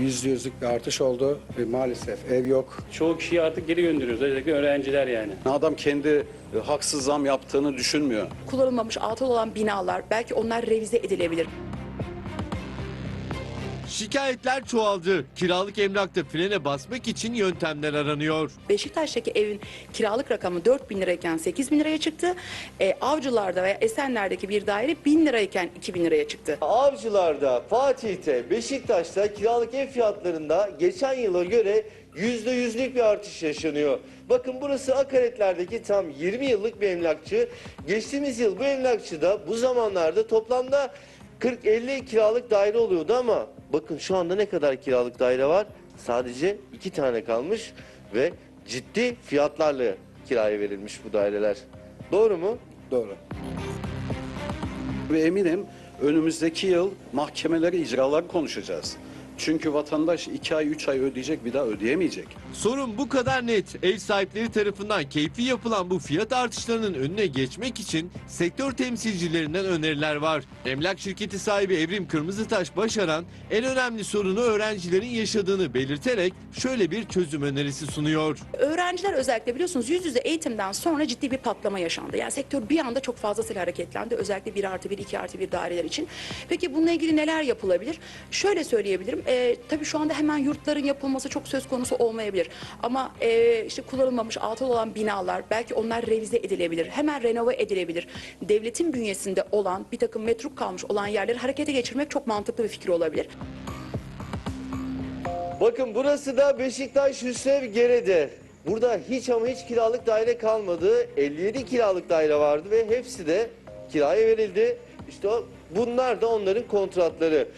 yüzde yüzlük bir artış oldu ve maalesef ev yok. Çoğu kişiyi artık geri gönderiyoruz. Özellikle öğrenciler yani. Adam kendi e, haksız zam yaptığını düşünmüyor. kullanılmamış atıl olan binalar belki onlar revize edilebilir. Şikayetler çoğaldı. Kiralık emlakta frene basmak için yöntemler aranıyor. Beşiktaş'taki evin kiralık rakamı 4 bin lirayken 8 bin liraya çıktı. E, Avcılar'da veya Esenler'deki bir daire 1000 lirayken 2000 liraya çıktı. Avcılar'da, Fatih'te, Beşiktaş'ta kiralık ev fiyatlarında geçen yıla göre %100'lük bir artış yaşanıyor. Bakın burası akaretlerdeki tam 20 yıllık bir emlakçı. Geçtiğimiz yıl bu emlakçıda bu zamanlarda toplamda 40-50 kiralık daire oluyordu ama bakın şu anda ne kadar kiralık daire var? Sadece 2 tane kalmış ve ciddi fiyatlarla kiraya verilmiş bu daireler. Doğru mu? Doğru. Ve eminim önümüzdeki yıl mahkemeleri, icralar konuşacağız. Çünkü vatandaş 2 ay, 3 ay ödeyecek bir daha ödeyemeyecek. Sorun bu kadar net. Ev sahipleri tarafından keyfi yapılan bu fiyat artışlarının önüne geçmek için sektör temsilcilerinden öneriler var. Emlak şirketi sahibi Evrim Kırmızıtaş başaran en önemli sorunu öğrencilerin yaşadığını belirterek şöyle bir çözüm önerisi sunuyor. Öğrenciler özellikle biliyorsunuz yüz yüze eğitimden sonra ciddi bir patlama yaşandı. Yani sektör bir anda çok fazlasıyla hareketlendi. Özellikle 1 artı 1, 2 artı 1 daireler için. Peki bununla ilgili neler yapılabilir? Şöyle söyleyebilirim. E, tabii şu anda hemen yurtların yapılması çok söz konusu olmayabilir. Ama e, işte kullanılmamış atıl olan binalar belki onlar revize edilebilir. Hemen renove edilebilir. Devletin bünyesinde olan bir takım metruk kalmış olan yerleri harekete geçirmek çok mantıklı bir fikir olabilir. Bakın burası da Beşiktaş Hüsrev Gere'de. Burada hiç ama hiç kiralık daire kalmadı. 57 kiralık daire vardı ve hepsi de kiraya verildi. İşte o, bunlar da onların kontratları.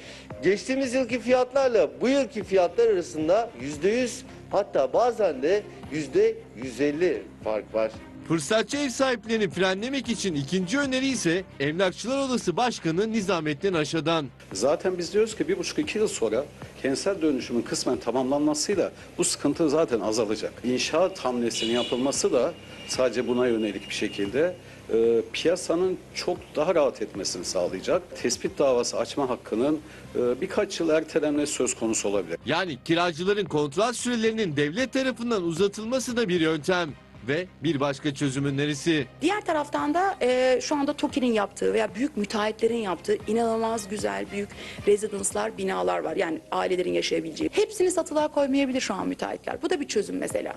Geçtiğimiz yılki fiyatlarla bu yılki fiyatlar arasında %100 hatta bazen de %150 fark var. Fırsatçı ev sahiplerini frenlemek için ikinci öneri ise Emlakçılar Odası Başkanı Nizamettin Aşa'dan. Zaten biz diyoruz ki bir buçuk iki yıl sonra kentsel dönüşümün kısmen tamamlanmasıyla bu sıkıntı zaten azalacak. İnşaat hamlesinin yapılması da sadece buna yönelik bir şekilde e, piyasanın çok daha rahat etmesini sağlayacak. Tespit davası açma hakkının e, birkaç yıl ertelenmesi söz konusu olabilir. Yani kiracıların kontrat sürelerinin devlet tarafından uzatılması da bir yöntem. Ve bir başka çözüm önerisi. Diğer taraftan da e, şu anda TOKİ'nin yaptığı veya büyük müteahhitlerin yaptığı inanılmaz güzel büyük rezidanslar, binalar var. Yani ailelerin yaşayabileceği. Hepsini satılığa koymayabilir şu an müteahhitler. Bu da bir çözüm mesela.